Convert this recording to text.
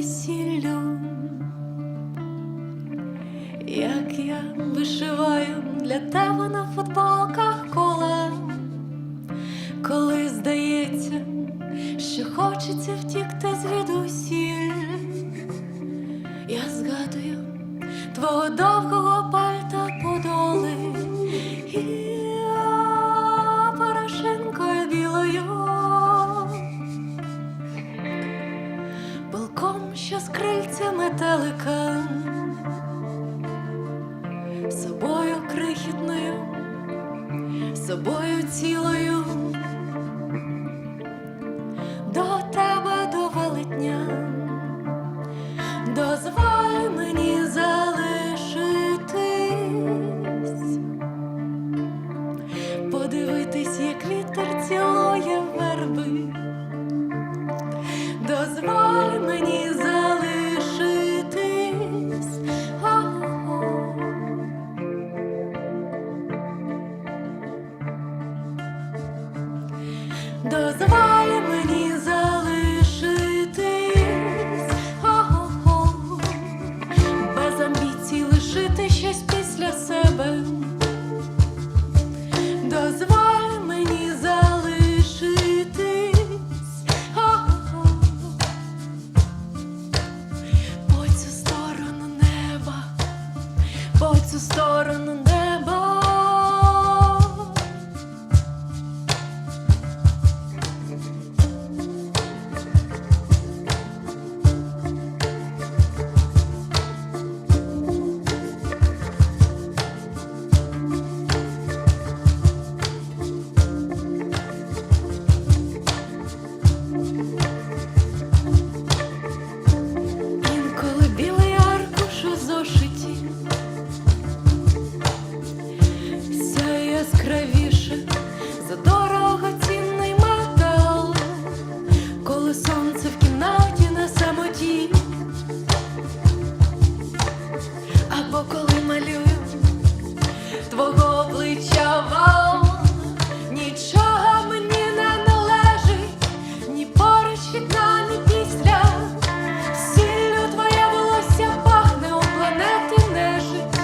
сіллю, як я вишиваю для тебе на футболках кола, коли здається, що хочеться втікти звідусіль. Я згадую твого довгого пилком, що з крильця метелика, собою крихітною, собою цілою. До тебе до велетня дозволь мені залишитись, твого обличчя вам нічого мені не належить, ні поруч від нами після, сіллю твоє волосся пахне у планеті нежить.